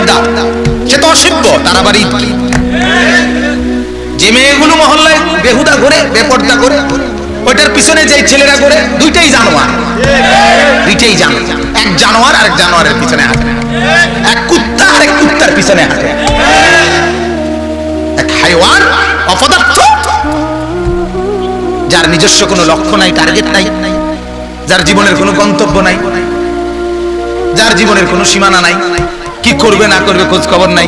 বেপর্দা সে তো অসভ্য তার আবার ঈদ কি? যে মেয়েগুলো মহল্লায় বেহুদা করে বেপর্দা করে, ওইটার পিছনে যে ছেলেরা করে দুইটাই জানোয়ার। দুইটাই জানো এক জানোয়ার আর এক জানোয়ারের পিছনে হাঁটে। এক কুত্তা আর এক কুত্তার পিছনে হাঁটে। এক হাইওয়ান অপদার্থ, যার নিজস্ব কোনো লক্ষ্য নাই, টার্গেট নাই, যার জীবনের কোনো গন্তব্য নাই, যার জীবনের কোনো সীমানা নাই। কি করবে, না করবে খোঁজ খবর নাই।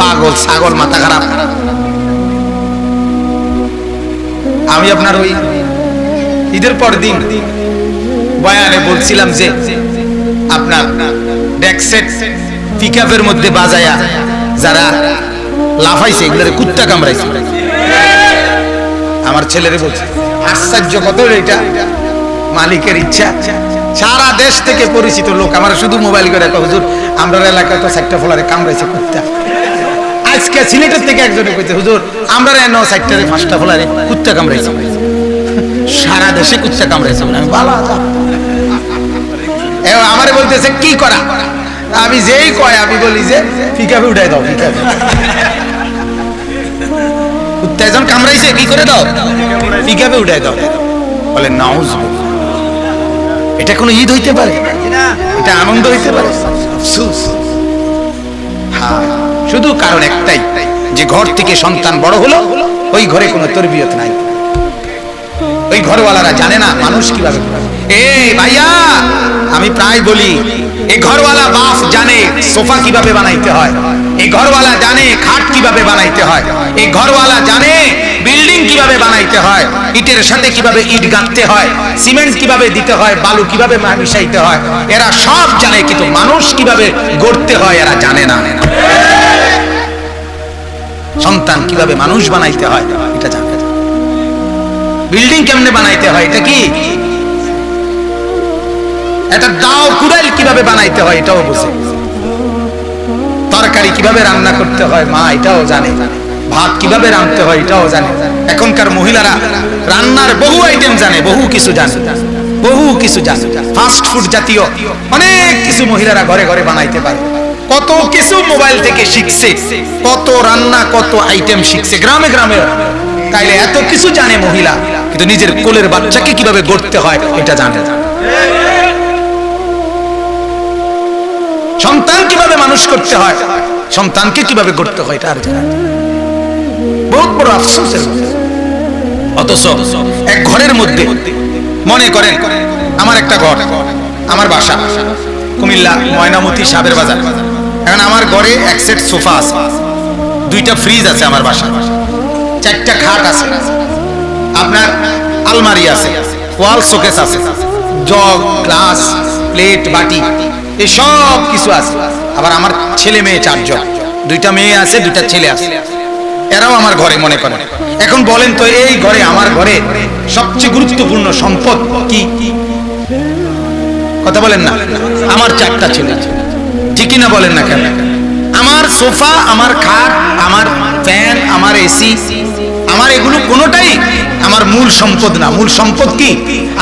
পাগল, ছাগল, মাথা খারাপ। আমি আপনার ওই ঈদের পর দিন বয়ানে বলছিলাম যে আপনার ডেকসেট পিকআপের মধ্যে বাজায়া যারা লাফাইছে, এগুলোর কুত্তা কামড়াইছে। আমার ছেলেরে বলছে, আশ্চর্য কত এটা। মালিকের ইচ্ছা। সারা দেশ থেকে পরিচিত লোক, আমার শুধু মোবাইল করে হুজুর আমরা এলাকায় তো চারটা ফলারে কামড়াইছে কুত্তা। আজকে সিলেটের থেকে একজনে কইছে, হুজুর আমরা এন চারটারে, পাঁচটা ফলারে কুত্তা কামড়াইছে। সারা দেশে কুত্তা কামড়াইছে আমি বালা। এবার আমারে বলতেছে, কি করা? আমি যেই কয়, আমি বলি যে পিকাপে উঠাই দাও পিকাপে কুত্তা একজন কামড়াইছে, কি করে দাও? পিকাপে উঠাই দাও। বলে নাউজ এটা কোনো ঈদ হইতে পারে? এটা আনন্দ হইতে পারে? শুধু কারণ একটাই, যে ঘর থেকে সন্তান বড় হলো, ওই ঘরে কোনো তরবিয়ত নাই। ওই ঘরওয়ালারা জানে না মানুষ কীভাবে এ ভাইয়া, আমি প্রায় বলি এই ঘরওয়ালা বাপ জানে সোফা কীভাবে বানাইতে হয়। এই ঘরওয়ালা জানে খাট কীভাবে বানাইতে হয়। এই ঘরওয়ালা জানে বিল্ডিং কীভাবে বানাইতে হয়, ইটের সাথে কীভাবে ইট গাঁথতে হয়, সিমেন্ট কীভাবে দিতে হয়, বালু কীভাবে মিশাইতে হয়, এরা সব জানে, কিন্তু মানুষ কীভাবে গড়তে হয়, এরা জানে না। সন্তান কীভাবে মানুষ বানাইতে হয়, এটা জানে বিল্ডিং কেমনে বানাইতে হয়, এটা কি? এটা দাও কুড়াইল কীভাবে বানাইতে হয়, এটাও বুঝে। তরকারি কীভাবে রান্না করতে হয়, মা এটাও জানে জানে। ভাত কীভাবে রাঁধতে হয় এটাও জানে। এখনকার মহিলারা রান্নার বহু আইটেম জানে, বহু কিছু জানে। বহু কিছু জানে। ফাস্ট ফুড জাতীয় অনেক কিছু মহিলারা ঘরে ঘরে বানাইতে পারে। কত কিছু মোবাইল থেকে শিখছে, কত রান্না, কত আইটেম শিখছে, গ্রামে গ্রামে। তাইলে এত কিছু জানে মহিলা, কিন্তু নিজের কোলের বাচ্চাকে কীভাবে গড়তে হয় এটা জানে। সন্তান কীভাবে মানুষ করতে হয়, সন্তানকে কীভাবে গড়তে হয় এটা আর জানা। বহুত বড় আফসোসের। অথচ এক ঘরের মধ্যে মনে করেন আমার একটা ঘর, আমার বাসা, কুমিল্লা ময়নামতি সাবের বাজার। এখন আমার ঘরে এক সেট সোফা আছে, দুইটা ফ্রিজ আছে আমার বাসা চারটা খাট আছে, আপনার আলমারি আছে, ওয়াল শোকেস আছে, জগ, গ্লাস, প্লেট, বাটি এই সব কিছু আছে। আবার আমার ছেলে মেয়ে চারজন, দুইটা মেয়ে আছে, দুইটা ছেলে আছে। এরাও আমার ঘরে মনে করেন এখন বলেন তো, এই ঘরে, আমার ঘরে সবচেয়ে গুরুত্বপূর্ণ সম্পদ কি? কথা বলেন না। আমার চারটা ছেলে ঠিকই না বলেন না কেন? আমার সোফা, আমার খাট, আমার ফ্যান, আমার এসি, আমার এগুলো কোনোটাই আমার মূল সম্পদ না। মূল সম্পদ কি?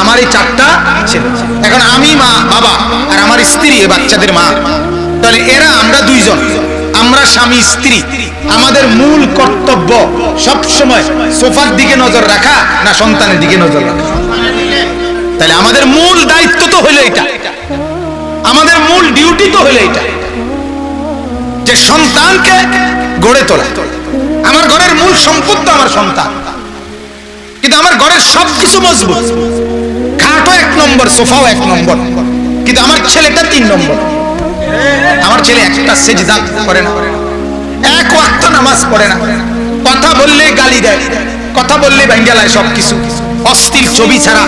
আমার এই চারটা ছেলে এখন আমি মা, বাবা আর আমার স্ত্রী বাচ্চাদের মা। তাহলে এরা আমরা দুইজন। আমরা স্বামী, স্ত্রী। আমাদের মূল কর্তব্য সব সময় সোফার দিকে নজর রাখা না সন্তানের দিকে নজর রাখা। তাহলে আমাদের মূল দায়িত্ব তো হলো এটা। আমাদের মূল ডিউটি তো হলো এটা। যে সন্তানকে গড়ে তোলা। আমার ঘরের মূল সম্পদ তো আমার সন্তান। কিন্তু আমার ঘরের সবকিছু মজবুত। খাটও এক নম্বর, সোফাও এক নম্বর। কিন্তু আমার ছেলেটা তিন নম্বর। আমার ছেলে একটা সেজদা করে না। এক ওয়াক্ত নামাজ পড়ে না। কথা বললে গালি দেয়। কথা বললে বেঙ্গালায় সব কিছু অস্থির ছবি ছাড়া,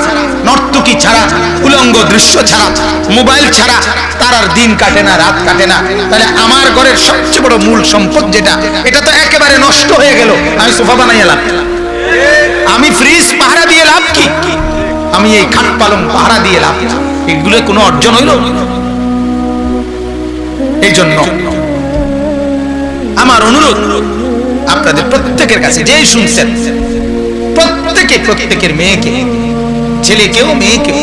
নর্তকী ছাড়া, উলঙ্গ দৃশ্য ছাড়া, মোবাইল ছাড়া, তার আর দিন কাটে না, রাত কাটে না। তাহলে আমার ঘরের সবচেয়ে বড় মূল সম্পদ যেটা, এটা তো একেবারে নষ্ট হয়ে গেল। আমি সোফা বানাই লাভ আমি ফ্রিজ পাহারা দিয়ে লাভ কি? আমি এই খাট পালং পাহারা দিয়ে লাভ? এগুলো কোনো অর্জন হইল? এই জন্য আমার অনুরোধ আপনাদের প্রত্যেকের কাছে যেই শুনছেন, প্রত্যেকে প্রত্যেকের মেয়েকে, ছেলেকেও মেয়েকে,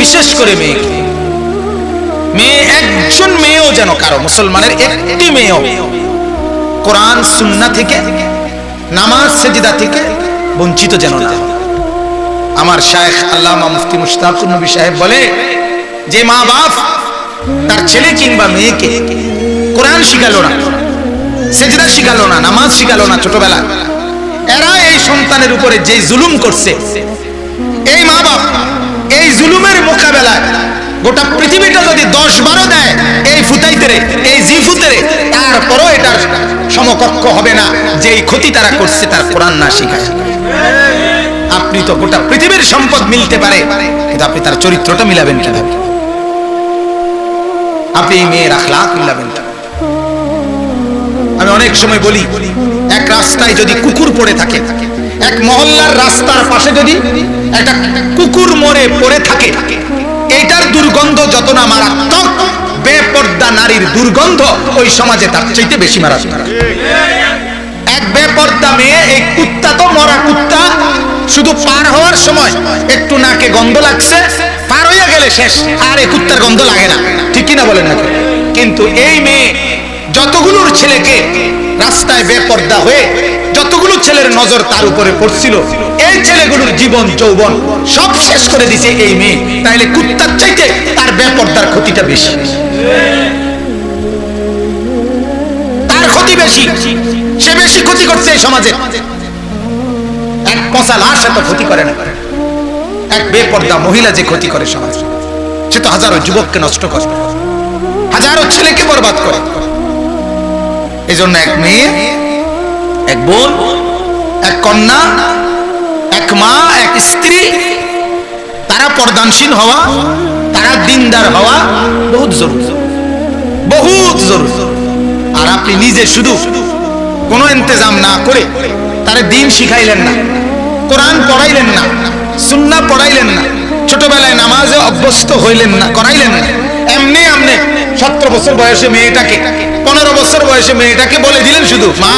বিশেষ করে মেয়েকে, মেয়ে একজন মেয়েও যেন কারও, মুসলমানের একটি মেয়েও কোরআন, সুন্না থেকে, নামাজ, সেজিদা থেকে বঞ্চিত যেন না আমার শায়েখ আল্লামা মুফতি মুশতাকুর নবী সাহেব বলে, যে মা বাপ তার ছেলে কিংবা মেয়েকে কোরআন শিখালো না, সেজদা শিখালো না, নামাজ শিখালো না ছোটবেলা এরা এই সন্তানের উপরে যে জুলুম করছে, এই মা বাপ এই জুলুমের মোকাবেলায় গোটা পৃথিবীটা যদি দশ বারো দেয়, এই ফুতাইতেরে এই জি ফুতেরে তারপরও এটার সমকক্ষ হবে না যে ক্ষতি তারা করছে তার কোরআন না শিখায়। আপনি তো গোটা পৃথিবীর সম্পদ মিলতে পারে, কিন্তু আপনি তার চরিত্রটা মিলাবেন কীভাবে? আপনি মেয়ের আখলাক মিলাবেন? আমি অনেক সময় বলি, এক রাস্তায় যদি কুকুর পড়ে থাকে, এক মহল্লার রাস্তার পাশে যদি একটা কুকুর মরে পড়ে থাকে, এটার দুর্গন্ধ যত না মারাত্মক, বেপর্দা নারীর দুর্গন্ধ ওই সমাজে তার চাইতে বেশি মারাত্মক এক বেপর্দা মেয়ে, এই কুত্তা তো মরা কুত্তা, শুধু পার হওয়ার সময় একটু নাকে গন্ধ লাগছে গেলে শেষ। আর এই কুত্তার গন্ধ লাগে না। ঠিক কিনা বলেন না কিন্তু এই মেয়ে যতগুলোর ছেলেকে রাস্তায় বেপর্দা হয়ে যতগুলো ছেলের নজর তার উপরে পড়ছিল, এই ছেলেগুলোর জীবন, যৌবন সব শেষ করে দিছে এই মেয়ে। তাইলে কুত্তার চাইতে তার বেপর্দার ক্ষতিটা বেশি। তার ক্ষতি বেশি। সে বেশি ক্ষতি করছে এই সমাজে। এক পচা লাশ এত ক্ষতি করে না। এক বেপর্দা মহিলা যে ক্ষতি করে সমাজ। সে তো হাজারো যুবককে নষ্ট করে। হাজারো ছেলেকে বরবাদ করে। এই জন্য এক মেয়ে, এক বোন, এক কন্যা, এক মা, এক স্ত্রী, তারা পর্দানশীল হওয়া, তারা দিনদার হওয়া বহুত জরুরি। বহুত জরুরি। আর আপনি নিজে শুধু কোনো ইন্তজাম না করে তারে দিন শিখাইলেন না, কোরআন পড়াইলেন না, সুন্না পড়াইলেন না ছোটবেলায় নামাজে অভ্যস্ত হইলেন না, করাইলেন না। এমনি আমনে সতেরো বছর বয়সে মেয়েটাকে, পনেরো বছর বয়সে মেয়েটাকে বলে দিলেন শুধু, মা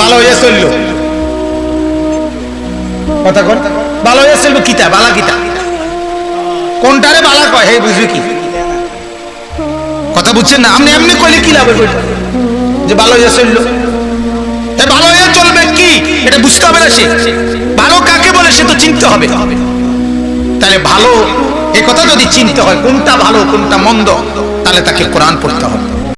ভালো হয়ে চলল। কথা কন ভালো হয়ে চলবো কিতা, বালা কিতা? কোনটারে বালা কয় হে বুঝবি কি? কথা বুঝছেন না? আপনি এমনি কইলে কি লাভ যে ভালো হয়ে চলল। ভালো হয়ে চলবে কি? এটা বুঝতে হবে না সে। ভালো কাকে বলে সে তো চিনতে হবে। তাহলে ভালো এ কথা যদি চিনতে হয়, কোনটা ভালো, কোনটা মন্দ, তাহলে তাকে কোরআন পড়তে হবে।